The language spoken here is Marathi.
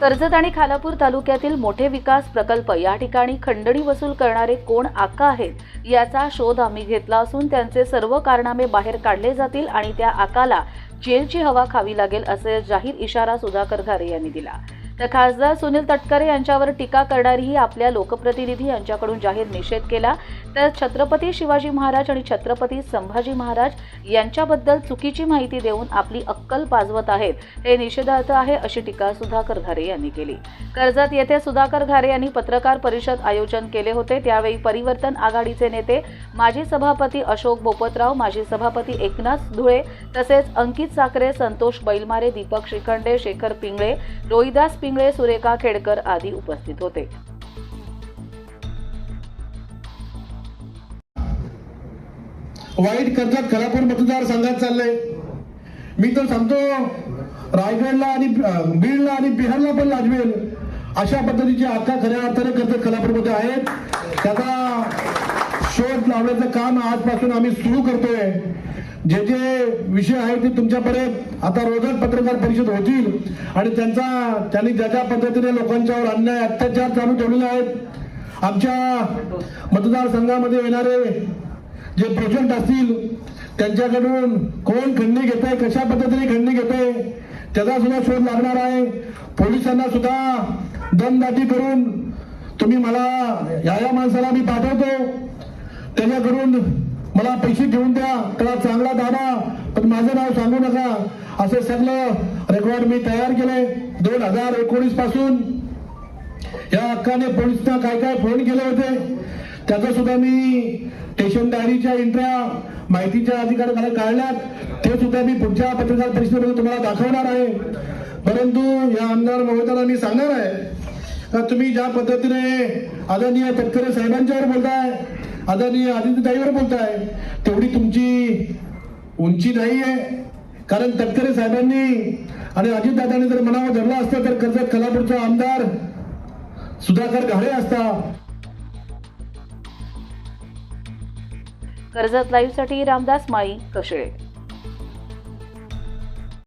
कर्जत आणि खालापूर तालुक्यातील मोठे विकास प्रकल्प या ठिकाणी खंडणी वसूल करणारे कोण आका आहेत याचा शोध आम्ही घेतला असून त्यांचे सर्व कारनामे बाहेर काढले जातील आणि त्या आकाला जेलची हवा खावी लागेल असे जाहीर इशारा सुधाकर घारे यांनी दिला. तर खासदार सुनील तटकरे यांच्यावर टीका करणारीही आपल्या लोकप्रतिनिधी यांच्याकडून जाहीर निषेध केला. तर छत्रपती शिवाजी महाराज आणि छत्रपती संभाजी महाराज यांच्याबद्दल चुकीची माहिती देऊन आपली अक्कल पाजवत आहेत. हे निषेधार्थ आहे अशी टीका सुधाकर घारे यांनी केली. कर्जत येथे सुधाकर घारे यांनी पत्रकार परिषद आयोजन केले होते. त्यावेळी परिवर्तन आघाडीचे नेते माजी सभापती अशोक बोपतराव माजी सभापती एकनाथ धुळे तसेच अंकित साखरे संतोष बैलमारे दीपक श्रीखंडे शेखर पिंगळे रोहिदास पिंगळे सुरेखा खेडकर आदी उपस्थित होते. वाईट कर्जत खरापूर मतदारसंघात चाललंय. मी तर सांगतो रायगडला आणि बीडला आणि बिहारला पण लाजवेल. अशा पद्धतीचे आता खऱ्या अर्थाने कर्जत खलापूरमध्ये आहेत. त्याचा शोध लावण्याचं काम आजपासून आम्ही सुरू करतोय. जे जे विषय आहेत ते तुमच्यापर्यंत आता रोजच पत्रकार परिषद होतील आणि त्यांचा त्यांनी ज्या ज्या पद्धतीने लोकांच्यावर अन्याय अत्याचार चालू ठेवलेले आहेत आमच्या मतदारसंघामध्ये येणारे जे प्रोजेक्ट असतील त्यांच्याकडून कोण खंडणी घेत आहे कशा पद्धतीने खंडणी घेत आहे त्याचा सुद्धा शोध लागणार आहे. पोलिसांना सुद्धा दमदाटी करून तुम्ही मला या या माणसाला मी पाठवतो. त्याच्याकडून मला पैसे घेऊन द्या त्याला माझं नाव सांगू नका. असं सगळं रेकॉर्ड मी तयार केलंय. दोन हजार एकोणीसपासून. या हक्काने पोलिसांना काय काय फोन केले होते त्याचा सुद्धा मी स्टेशन डायरीच्या एंट्र्या माहितीच्या मला काढल्यात ते सुद्धा मी पुढच्या पत्रकार परिषदेमध्ये तुम्हाला दाखवणार आहे. परंतु या आमदार महोदयाला मी सांगणार आहे का तुम्ही ज्या पद्धतीने आदरणीय तटकरे साहेबांच्यावर बोलताय आदरणीय आदित्यताईवर बोलताय तेवढी तुमची उंची नाही आहे कारण तटकरे साहेबांनी आणि अजितदादांनी जर मनावर धरला असतं तर कर्जत खलापूरचा आमदार सुधाकर घाडे असता कर्जत लाईव्हसाठी रामदास माळी कशळे